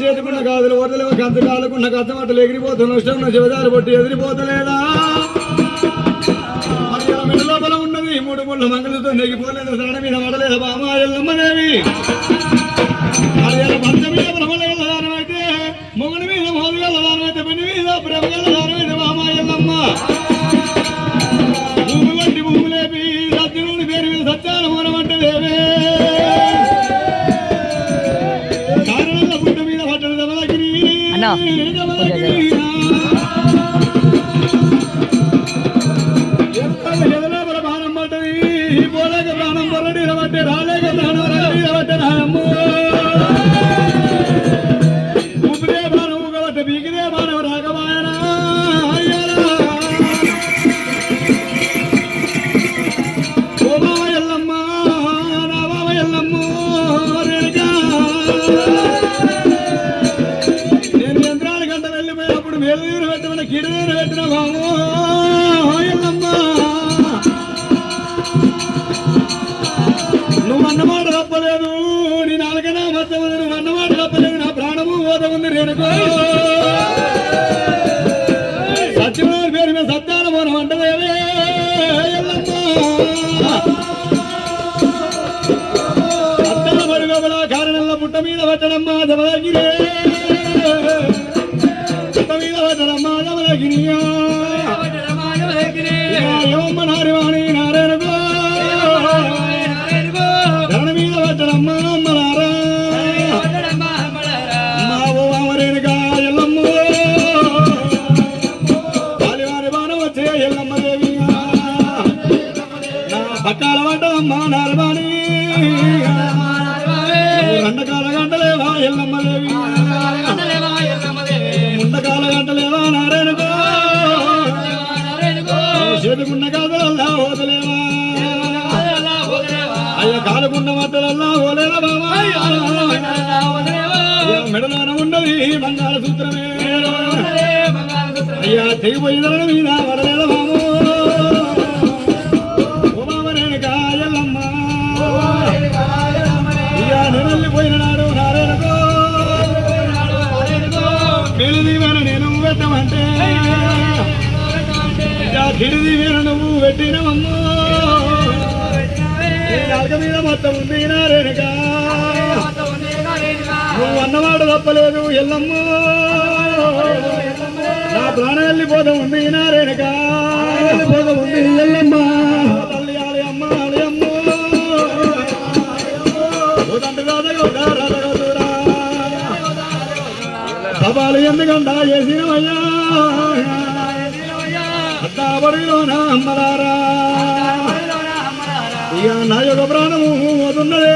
చేతుకున్న గాజులు వరదలు గంత కాలుకున్న కత్తమట్టలు ఎగిరిపోతున్న ఇష్టం చెవిదాలు పట్టి ఎదిరిపోతలేదా లోపల ఉన్నది మూడు ముళ్ళ మంగళతో నెగిపోలేదు సరణ మీద పడలేదు బామా ఎల్లమ్మదేవి మరి ఇలా బంధం మీద భ్రమల మొగుడి మీద మోదు గల్లదానమైతే పెళ్ళి మీద ప్రేమ గల్లదానమైతే బామా ఎల్లమ్మ అన్నా, దమలగిరి. ఎంత అయ్యా తెగిపోయిన మీద వడలేల బాము ఓ బావ రేణుకా ఎల్లమ్మ అయ్యా నాడు నేను పెట్టమంటే అయ్యా నువ్వు పెట్టినవమ్మో మీద మొత్తం ఉంది నారేనుగా నువ్వు అన్నవాడు తప్పలేదు ఎల్లమ్మ. నా ప్రాణం వెళ్ళిపోతా ఉంది నారేనుగా వెళ్ళిపోతా ఉంది ఎల్లమ్మ తల్లి ఆలి అమ్మ ఆలి అమ్మ. సవాలు ఎందుకంట చేసినవయ్యా అత్తాబడిలోన అమ్మలారా. ఇక నా యొక్క ప్రాణము పోతున్నదే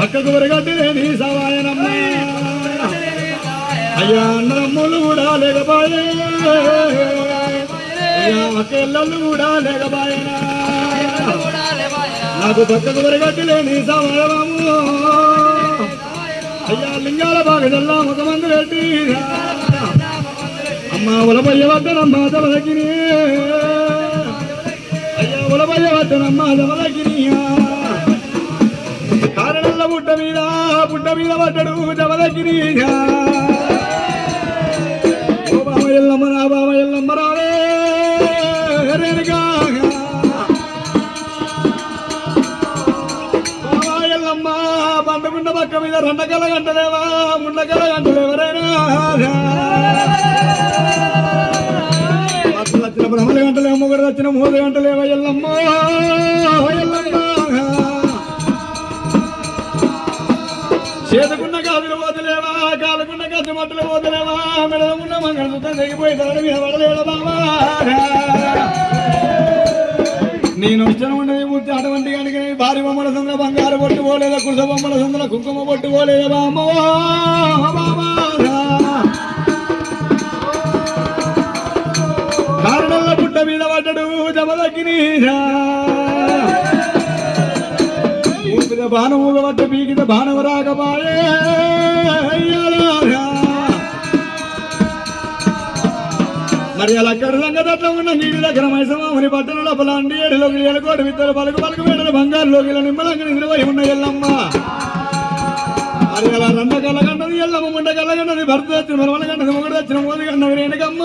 పక్కకు వరగట్టిదే నీ సవాయనమ్మ. అయ్యా అన్నదమ్ములు కూడా లేకపోయే. అయ్యా అక్కెళ్ళలు కూడా లేకపోయినా? నాకు పక్కకు వరగట్టిలే నీ సవాయనము అయ్యా లింగాల బాగా జల్లా ముఖమంది రెడ్డి అమ్మ ఉలపయ్య వద్దనమ్మ తలదగిరి అయ్యా ఉలపయ్య వద్దనమ్మ తలదగిరియా కారణంల పుట్ట మీద పుట్ట మీద పడ్డడు జమదగిరియా ఎల్లమ్మ నా ఎల్లమ్మ ఎల్లమ్మ బండగుండ పక్క మీద రెండకల గంటలేవా ముండగల గంటలేవరైనా వచ్చిన బ్రహ్మల గంటలేమో కూడా వచ్చిన మూడు గంటలేవా ఎల్లమ్మ ఎల్లమ్మ చేతుకున్న గాజులు మట్టలు వదిలేవా మెడలున్న మంగళసూత్రం తెగిపోయి మీద బావా నేను ఇష్టం ఉండేది పూర్తి అటువంటి కనుక భారీ బొమ్మల సందులో బంగారు పొట్టు పోలేదా? కుస బొమ్మల సందులో కుంకుమ పొట్టు పోలేదా బామ్మ? బాబా! పుట్ట మీద పడ్డడు జమదగ్గిని ఊపిన బాణం ఊగబట్ట పీకిన బాణం రాకపాయే. మరి అలా అక్కడ సంగతట్లో ఉన్న నీటి దగ్గర మైసమాముని పట్టణ లోపల అండి. ఏడులోకి ఏడుకోటి విత్తలు పలుకు పలుకు వేడలు బంగారు లోకిల నిమ్మలంగా నిద్రపోయి ఉన్న ఎల్లమ్మ. మరి అలా రండ కళ్ళ ఎల్లమ్మ ముండ కళ్ళ భర్త వచ్చిన మరమల కన్నది మొగడు వచ్చిన మోది కన్నది రేణుకమ్మ.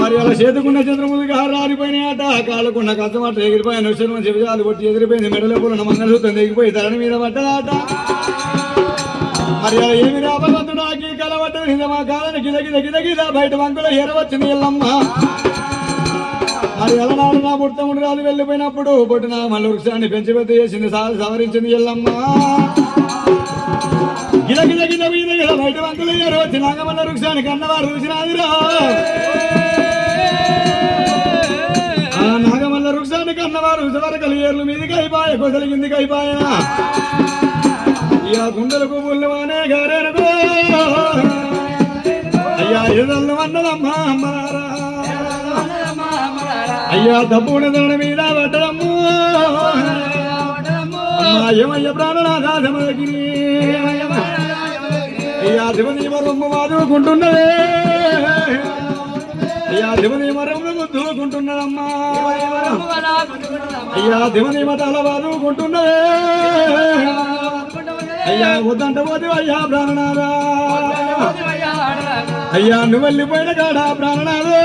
మరి అలా చేతుకున్న చంద్రముదిగా రాలిపోయినాయట కాళ్ళకున్న కష్టమట ఎగిరిపోయిన విషయం శివజాలు కొట్టి ఎగిరిపోయింది మెడలో పూల మంగళసూత్రం ఎగిరిపోయి ధరణి మీద పట్టదాట మరి అలా ఏమి రాబోతున్నాకి కలవటం నిజమా కాదని గిద గిద గిద గిద బయట వంకులో ఎరవచ్చు నీళ్ళమ్మ. అది ఎలనాడు నా పుట్టముడు రాదు వెళ్ళిపోయినప్పుడు పుట్టిన మళ్ళీ వృక్షాన్ని పెంచి పెద్ద చేసింది సా- సవరించింది ఎల్లమ్మ. గిద గిల మీద గిద బయట వంకులో ఎరవచ్చు నాగమల్ల వృక్షాన్ని కన్నవారు చూసినాదిరా. నాగమల్ల వృక్షాన్ని కన్నవారు వరకు ఏర్లు మీదికి అయిపోయా కొసలు కిందికి అయిపోయా. ఇక గుండెలకు పుల్లవానే గారెనుకో అయ్యా ఎదల్లు అన్నదమ్మా అమ్మారా అయ్యా తప్పుడు దండ మీద పడ్డదమ్ము. అమ్మా ఏమయ్య ప్రాణనాథాధమగిరి అయ్యా శివదీమ రొమ్ము వాదుకుంటున్నదే అయ్యా శివదీమ రొమ్ము గుద్దుకుంటున్నదమ్మా అయ్యా శివదీమ తల వాదుకుంటున్నదే అయ్యా వద్దంట పోతే అయ్యా ప్రాణనాథా. అయ్యా నువ్వు వెళ్ళిపోయిన కాడా ప్రాణనాథు.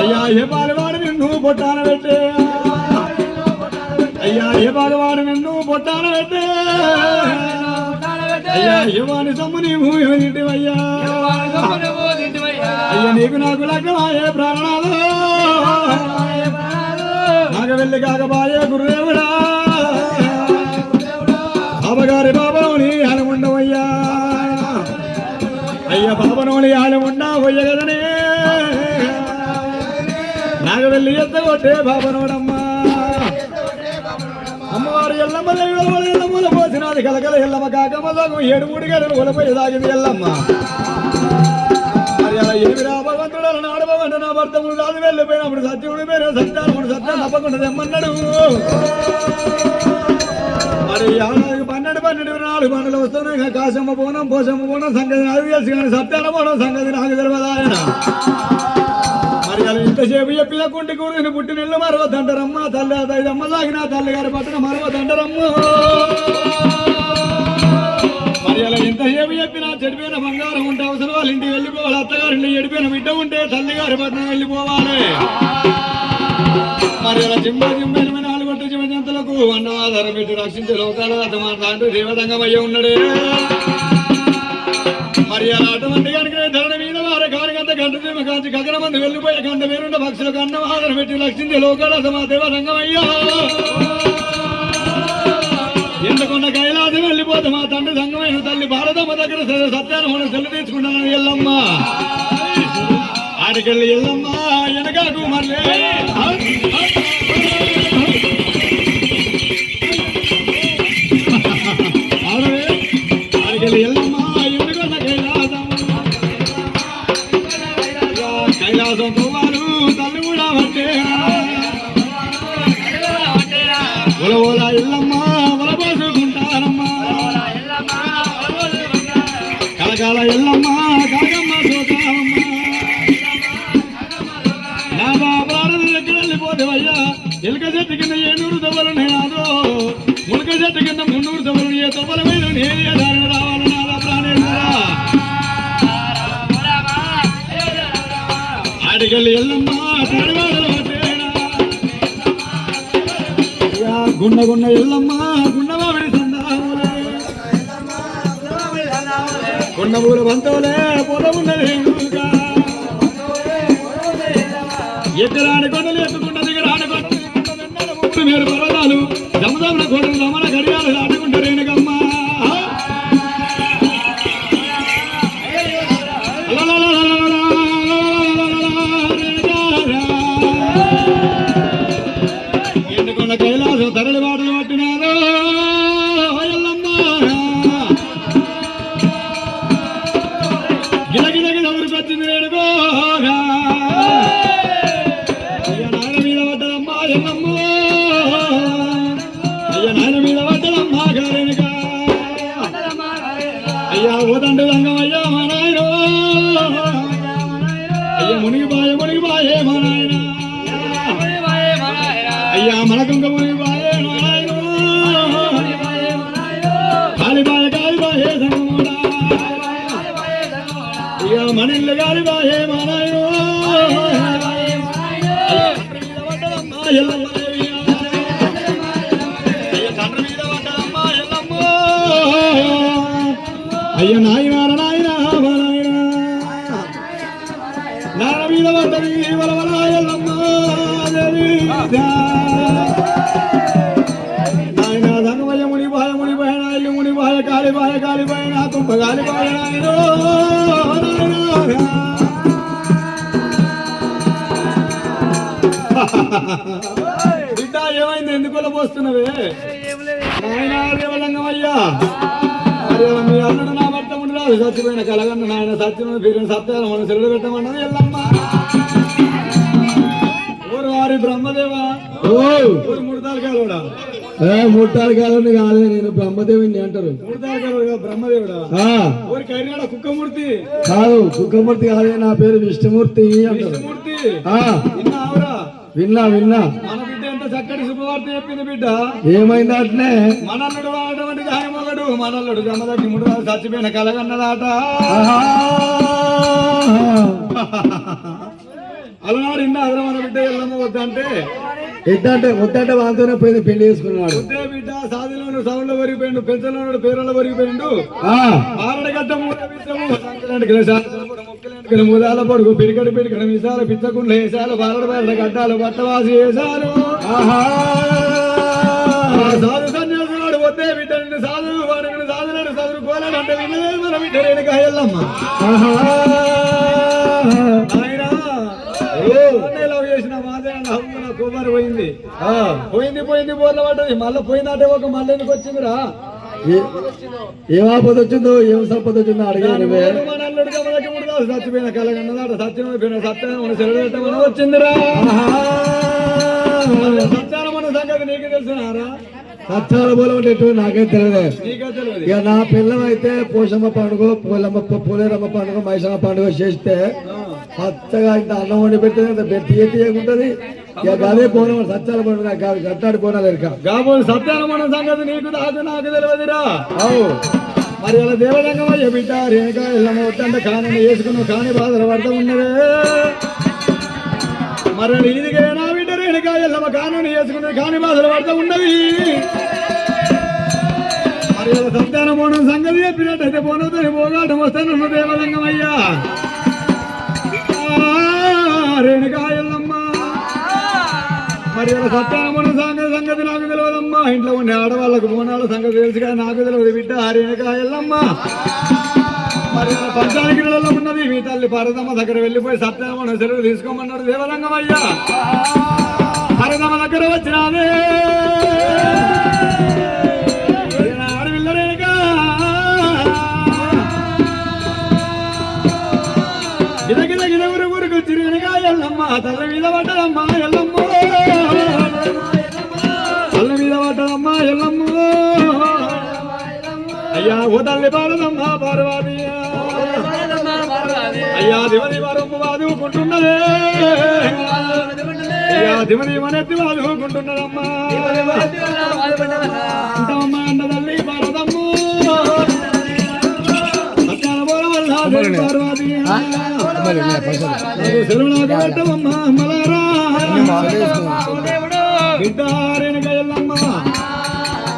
అయ్యా ఏ పాలవాడు నిన్ను పొట్టాన పెట్టే. అయ్యా ఏ పాలవాడు నిన్ను పొట్టాన పెట్టే. అయ్యా ఇవాని సమ్ము నీ భూమి తింటివయ్యా అయ్యా నీకు నాకు లగ్గమాయే ప్రాణనాథు. వెళ్ళి కాకబాయే గురుదేవుడా. బాబగారి బాబాని ఆలముండవయ్యా అయ్యా బాబనోని ఆలముండవయ్య కదనే. నాకు వెళ్ళి ఎత్తగొట్టే బాబనోడమ్మా. అమ్మవారు ఎల్లమ్మ దేవుల ఎల్లమ్మల పోసినది కలకల ఎల్లమ్మ కాకమ్మ ఏడు మూడు గడలు ఒలపోయి దాగింది ఎల్లమ్మ. మరి అలా ఏమిరా భగవంతుడు? నాడు భగవంతు నా భర్తముడు రాదు వెళ్ళిపోయినప్పుడు సత్యముడు పేరు సత్యానుడు సత్యం తప్పకుండా తెమ్మన్నాడు. మరి ఏడాదికి పన్నెండు పన్నెండు నాలుగు పనులు వస్తున్నాయి. కాశమ్మ పోనం పోసమ్మ పోనం సంగతి నాకు తెలుసు కానీ సత్యాల పోనం సంగతి నాకు తెలియదు మరి అలా ఇంతసేపు చెప్పిన కుంటి కూడిని పుట్టినిల్లు మరవద్దంటారమ్మ తల్లి ఐదమ్మ సాగిన తల్లి గారి పట్టణ మరవద్దంటారమ్మ మరి అలా ఎంతసేపు చెప్పినా చెడిపోయిన బంగారం ఉంటే అవసరం వాళ్ళ ఇంటికి వెళ్ళిపోవాలి. అత్తగారింటి చెడిపోయిన బిడ్డ ఉంటే తల్లి గారి పట్టణం వెళ్ళిపోవాలి. మరి అలా జిమ్మ జిమ్మైన భగవంతులకు కొట్ట పెట్టి రక్షించే లోకాలు అతమాట దేవతంగమయ్య ఉన్నాడే. మరి అలా అటువంటి కనుక ధరణ మీద వారి కారికంత గంట జీవ కాంచి గగన మంది వెళ్ళిపోయే గంట వేరుండ భక్తులకు అన్నం పెట్టి రక్షించే లోకాలు అతమా దేవతంగం ఎందుకున్న కైలాసం వెళ్ళిపోతే మా తండ్రి సంగమైన తల్లి భారతమ్మ దగ్గర సత్యాన్ని మనం సెల్లు తీసుకుంటాను ఎల్లమ్మ. ఆడికెళ్ళి ఎల్లమ్మ వెనకాకు మళ్ళీ. కైలాసం పోవారు తల్లి కూడా వచ్చే ఒల ఒల గుండ గుండ ఎల్లమ్మ గుండమావిడి సందాములే కొండమూల బంతోలే పొలమున్నది ఎక్కరాని కొండలు ఎత్తుకుంట దిగరాని కొండలు దిగుకుంట వెన్నెల ముగ్గురు పర్వతాలు గిల ఉరికొచ్చింది బిడ్డ ఏమైంది? ఎందుకు మీ అల్లుడు నా భర్త ఉండరాదు చచ్చిపోయిన కలగన్న నాయన సత్యం పేరు సత్యాలు మన సెలవు పెట్టమన్నది ఎల్లమ్మ. ఊరు వారి బ్రహ్మదేవ. ఊరు మూడు తాలకాలుడా మూడు తారకాలని కాదు నేను బ్రహ్మదేవిని అంటారు. బ్రహ్మదేవుడా. కుక్కమూర్తి? కాదు కుక్కమూర్తి కాదు నా పేరు విష్ణుమూర్తి అంటారు విష్ణుమూర్తి ఆ, నిన్న ఆవురా విన్నా విన్నా. మన బిడ్డ ఎంత చక్కటి శుభవార్త చెప్పింది బిడ్డ. ఏమైంది అట్నే? మనల్లుడు వాడటువంటి గాయమగడు మనల్లుడు గమ్మదకి మూడు చచ్చిపోయిన కలగన్నదాట. అలనాడు ఇన్న అదర మన బిడ్డ ఎల్లమ్మ వద్దంటే ఎద్దంటే వద్దంటే వాళ్ళతోనే పోయింది పెళ్ళి చేసుకున్నాడు వద్దే బిడ్డ సాదిలోను సౌండ్లో వరిగిపోయిండు పెంచలోనుడు పేరులో వరిగిపోయిండు ఆరడగడ్డ మొక్కలాంటికల మూలాల పొడుగు పిడికడి పిడికడ మిసాల పిచ్చకుండ్ల వేసాలు బారడ బారడ గడ్డాలు బట్టవాసి. ఆ సాధు సన్యాసుడు వద్దే బిడ్డ నిన్ను సాధు వాడిని సాధులను చదువుకోలేడు అంటే విన్నదే మన బిడ్డ ఆహా. నాయనా కొబ్బరి పోయింది. ఆ, పోయింది పోయింది బోర్ల పడ్డది మళ్ళీ పోయిందంటే ఒక మళ్ళీ ఎందుకు వచ్చిందిరా? ఏ- ఏం ఆపద వచ్చిందో? ఏం సంపద వచ్చిందో అడిగాను చచ్చిపోయిన కలగన్నదాట సత్యమైపోయిన సత్యం మన సెలవు వచ్చిందిరా. సత్యాల మన సంగతి నీకు తెలుసునారా? సత్యాల బోలం అంటే ఎటు నాకేం తెలియదు. ఇక నా పిల్లం అయితే పోషమ్మ పండుగ పూలమ్మ పూలేరమ్మ పండుగ మైసమ్మ పండుగ చేస్తే పచ్చగా ఇంత అన్నం వండి పెట్టేది పెట్టి తీయకుంటది ఇక అదే పోనం సత్యాల కాదు గట్టాడి పోనాలి ఇక కాబోలు సత్యాల మన సంగతి నీకు నాకు నాకు తెలియదురా. అవు. మరి అలా దేవరంగమయ్య బిడ్డ రేణుక ఎల్లమ్మ వద్దంటే కాని వేసుకున్న కాని బాధలు పడతా ఉన్నదే మరి నీదిగా నా బిడ్డ రేణుక ఎల్లమ్మ కాని వేసుకున్న కాని బాధలు పడతా ఉన్నది మరి అలా సత్యాన పోవడం సంగతి చెప్పినట్టయితే పోనవుతుంది పోగాటం వస్తాను దేవరంగమయ్యా. రేణుక ఎల్లమ్మ మరి అలా సంగతి సంగతి నాకు తెలియదమ్మా ఇంట్లో ఉండే ఆడవాళ్ళకు బోనాల సంగతి తెలుసు కానీ నాకు తెలియదు బిడ్డ రేణుక మరి పంచానికి ఉన్నది మీ తల్లి పరదమ్మ దగ్గర వెళ్ళిపోయి సత్యానమున సెలవు తీసుకోమన్నాడు దేవరంగమయ్యా. పరదమ్మ దగ్గర వచ్చినాదే ఓ తల్లి పారదమ్మ పార్వతి అయ్యా దివది వరము వాదుకుంటున్నదే అయ్యా దివది మనెత్తి వాదుకుంటున్నదమ్మా అంటమ్మ అండ తల్లి దేవి పార్వతి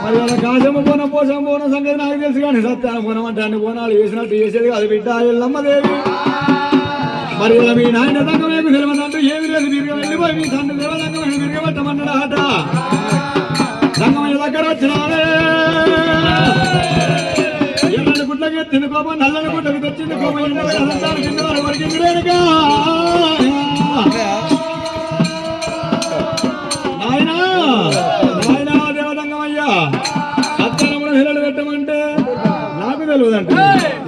మరి అలా కాశమ్మ పోన పోసం పోన సంగతి నాకు తెలుసు కానీ సత్యాన పోనం అంటే అన్ని పోనాలు వేసినట్టు వేసేది కాదు బిడ్డ ఎల్లమ్మ దేవి మరి ఇలా మీ నాయన దగ్గర వైపు ఏమి లేదు తిరిగి వెళ్ళిపోయి మీ తండ్రి దేవదంగమైన తిరగబట్టమన్నాడు ఆట. సంగమయ్య దగ్గర వచ్చినాడే ఎల్లని గుడ్లకి ఎత్తింది కోపం నల్లని గుడ్లకి తెచ్చింది కోపం ఎండగా కింద వరకు ఇంద్రేనుగా నాయనా! సత్యానమున హిరలు పెట్టమంటే నాకు తెలియదంటే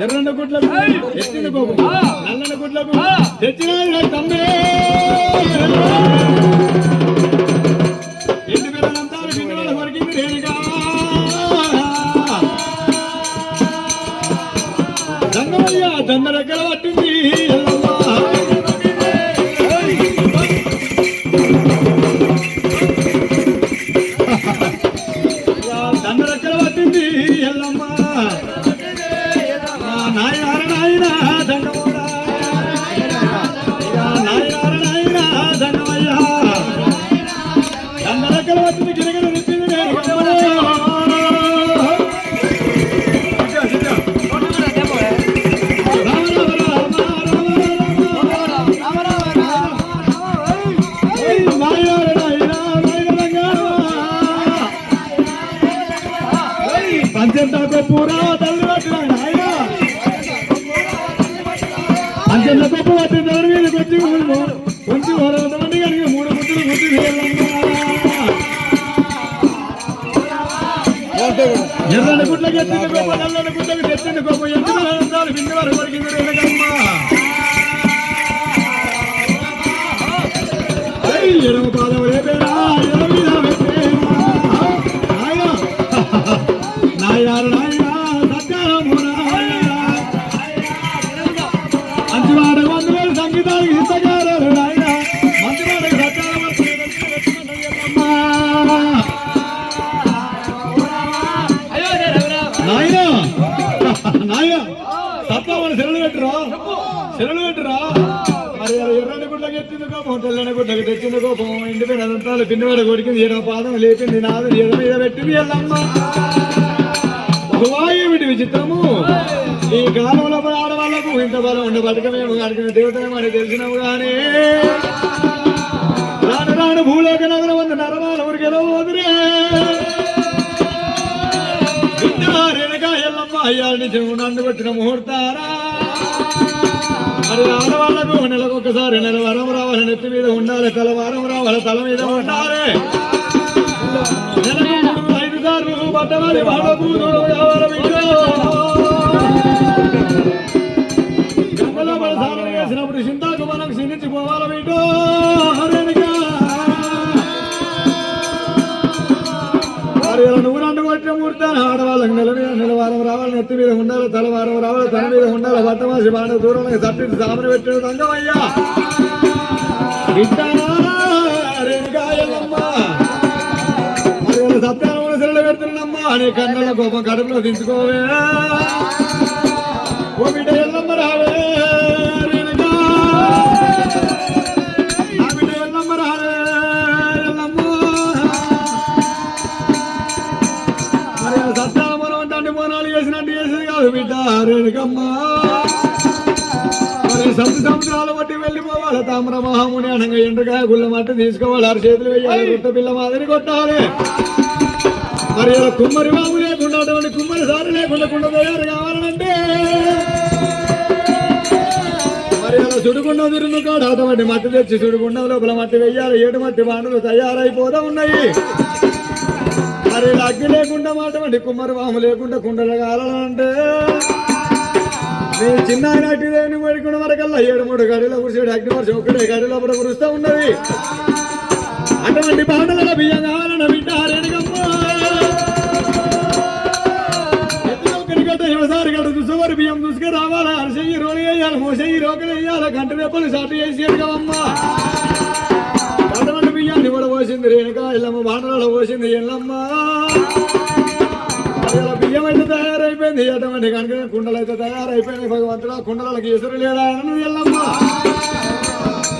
ఎర్రని గుడ్లకు ఎత్తింది కోపం నల్లని గుడ్లకు తెచ్చినది తమ్మే. Hacienda Depurada గొప్ప పట్టి దాని మీద కొంచెం కొంచెం మంది కనుక మూడు ముద్దు ఎర్రని గుడ్లకి ఎత్తింది గొప్ప నల్లని గుడ్లకి తెచ్చింది గొప్ప ఎత్తున అందాలు బిందు వరకు నాయన సత్యమని శరణు పెట్టురా శరణు పెట్టురా మరి అది ఎర్రని గుడ్లకి ఎత్తింది కోపం తెల్లని గుడ్లకి తెచ్చింది కోపం ఇంటి మీద అదంతాలు పిండి వాడ కొడికింది ఏడో పాదం లేపింది నాదు ఎడ మీద పెట్టింది ఎల్లమ్మ. ఏమిటి విచిత్రము? ఈ కాలంలో మన ఆడవాళ్ళకు ఇంత బలం ఉండే బతకమేమో అడిగిన దేవతమేమో అని తెలిసినాము కానీ. రాను రాను భూలోక నగరం వంద నరమాల ఊరికెలో వదిలే రేణుగా ఎల్లమ్మ అయ్యాలని చెవు నన్ను పెట్టిన ముహూర్తారా? మరి ఆడవాళ్ళకు నెలకు ఒకసారి నెల వరం రావాలి నెత్తి మీద ఉండాలి తల వారం రావాలి తల మీద ఉండాలి. నెలకు మూడు ఐదు సార్లు బట్టవాలి వాళ్ళకు కావాలి చింతాకు మనం క్షీణించిపోవాలి బిడ్డో. రేణుగా మరి నువ్వు నన్ను కొట్టిన ఆడవాళ్ళకి నెల మీద నెలవారం రావాలి నెత్తి మీద ఉండాలి తలవారం రావాలి తల మీద ఉండాలి బట్టమాసి బాణ దూరం తట్టి సామని పెట్టిన తంగమయ్యా బిడ్డారా, సెలవు పెడుతున్నామ్మా నీ కన్నుల కోపం కడుపులో దించుకోవే. ఓ బిడ్డ మరి సప్త సముద్రాల బట్టి వెళ్ళిపోవాలి. తామ్ర మహాముని అనగా ఎండుగా గుళ్ళ మట్టి తీసుకోవాలి. ఆరు చేతులు వేయాలి. గుట్ట పిల్ల మాదిరి కొట్టాలి. మరి కుమ్మరి బాబు లేకుండా అటువంటి కుమ్మరి సారి లేకుండా కుండ తయారు కావాలంటే. మరి అలా సుడుగుండ తిరుగు కాడు అటువంటి మట్టి తెచ్చి సుడుగుండ లోపల మట్టి వెయ్యాలి ఏడు మట్టి బాణులు తయారైపోతా ఉన్నాయి. మరి ఇలా అగ్గి లేకుండా మాట కుమ్మరి వాము లేకుండా కుండలు కావాలంటే. నేను చిన్న నాటి వేడుకున్న వరకల్లా ఏడు మూడు గడిలో కురిసేడు అగ్ని వర్షం ఒక్కడే గడిలో లోపల కురుస్తూ ఉన్నది. అటువంటి బాణల బియ్యం కావాలన్న బిడ్డ రేణుగమ్మ ఎత్తులో కనిగడ్డ హిమసారి బియ్యం దుసుకు రావాలా అరసయ్యి రోలు వేయాలి మోసయ్యి రోకలు వేయాలి గంట రెప్పలు సాటు చేసి ఎడగవమ్మా అటువంటి బియ్యాన్ని కూడా పోసింది రేణుక ఇల్లమ్మ బాణలలో పోసింది ఎల్లమ్మ. ఇలా బియ్యం అయితే తయారైపోయింది. అటువంటి కనుక కుండలు అయితే తయారైపోయినాయి. భగవంతుడా కుండలకి ఎసురు లేదా అని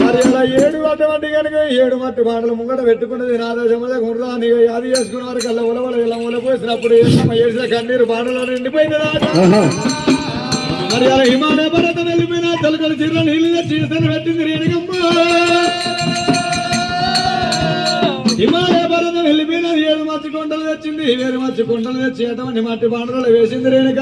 మరి అలా ఏడు అటువంటి కనుక ఏడు మట్టి మాటలు ముంగట పెట్టుకున్నది నా దేశంలో గుర్రా నీకు అది చేసుకున్న వారికి అలా ఉలవల ఇలా ఉలపోసినప్పుడు ఎల్లమ్మ వేసిన కన్నీరు బాణలో నిండిపోయింది మరి అలా హిమాలయ పర్వతం వెళ్ళిపోయినా తలకలు చిర్ర నీళ్ళు ఇసరు పెట్టింది రేణుకమ్మ. హిమాలయ పర్వతం వెళ్ళిపోయినా ఏడు మచ్చి కొండలు తెచ్చింది వేరు మచ్చి కొండలు తెచ్చి అటువంటి మట్టి బాండలు వేసింది రేణుక.